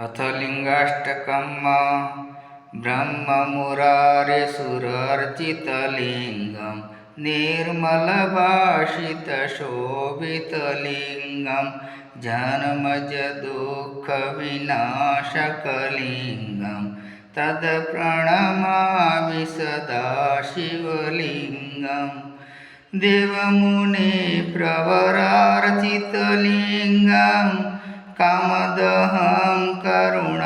अथ लिङ्गाष्टकम्मा ब्रह्ममुरारिसुरर्चितलिङ्गं निर्मलभाषितशोभितलिङ्गं जन्मजदुःखविनाशकलिङ्गं तद् सदा सदाशिवलिङ्गं देवमुनिप्रवरार्चितलिङ्गम् कामदहं करुणाकरलिङ्गं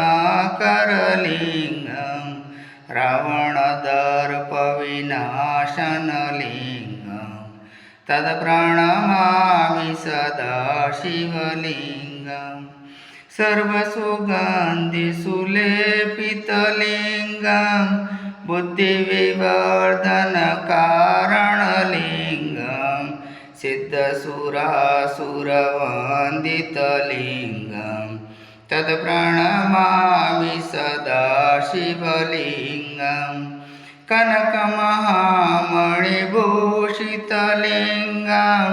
रावणदर्पविनाशनलिङ्गं तत्प्रणमामि सदा शिवलिङ्गम् सर्वसुगन्धिसुलेपितलिङ्गं बुद्धिविवर्धनकारणलिङ्गं सुरासुरवन्दितलिङ्गं तत्प्रणमामि सदाशिवलिङ्गं कनकमहामणिभूषितलिङ्गं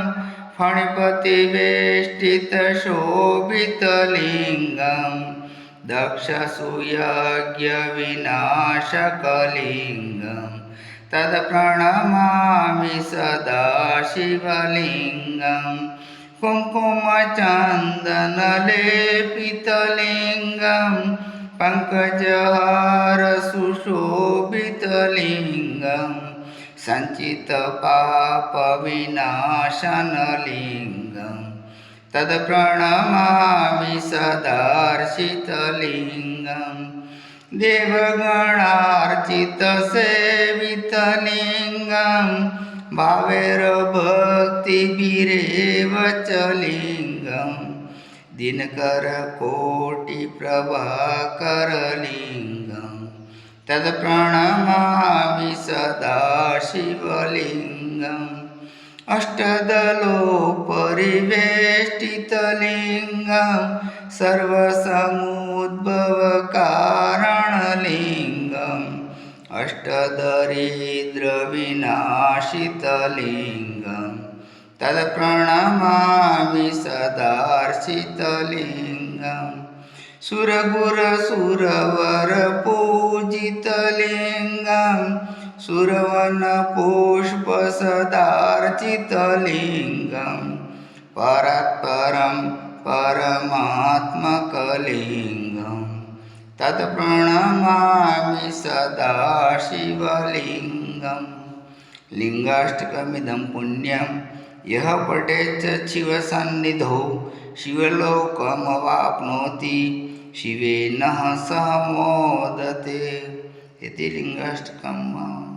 फणिपतिवेष्टितशोभितलिङ्गं दक्षसुयज्ञविनाशकलिङ्गम् तत्प्रणमामि सदा शिवलिङ्गं कुङ्कुमचन्दनलेपितलिङ्गं पङ्कजहारसुशोभितलिङ्गम् सञ्चितपापविनाशनलिङ्गं तत्प्रणमामि सदार्शितलिङ्गं देवगणार्चितसेवितलिङ्गं भावेरभक्तिभिरेव च लिङ्गं दिनकरकोटिप्रभाकरलिङ्गम् तत्प्रणमामि सदा शिवलिङ्गम् अष्टदलोपरिवेष्टितलिङ्गं सर्वसमुद्भवकारणलिङ्गम् अष्टदरिद्रविनाशितलिङ्गं तत्प्रणमामि सदार्शितलिङ्गम् सुरगुरसुरवरपूजितलिङ्गं सुरवनपुष्पसदार्चितलिङ्गं परात्परं परमात्मकलिङ्गं तत्प्रणमामि सदा शिवलिङ्गं लिङ्गाष्टकमिदं पुण्यं यः पठेत् शिवसन्निधौ शिवलोकमवाप्नोति शिवेन सह मोदते। इति लिङ्गाष्टकम्।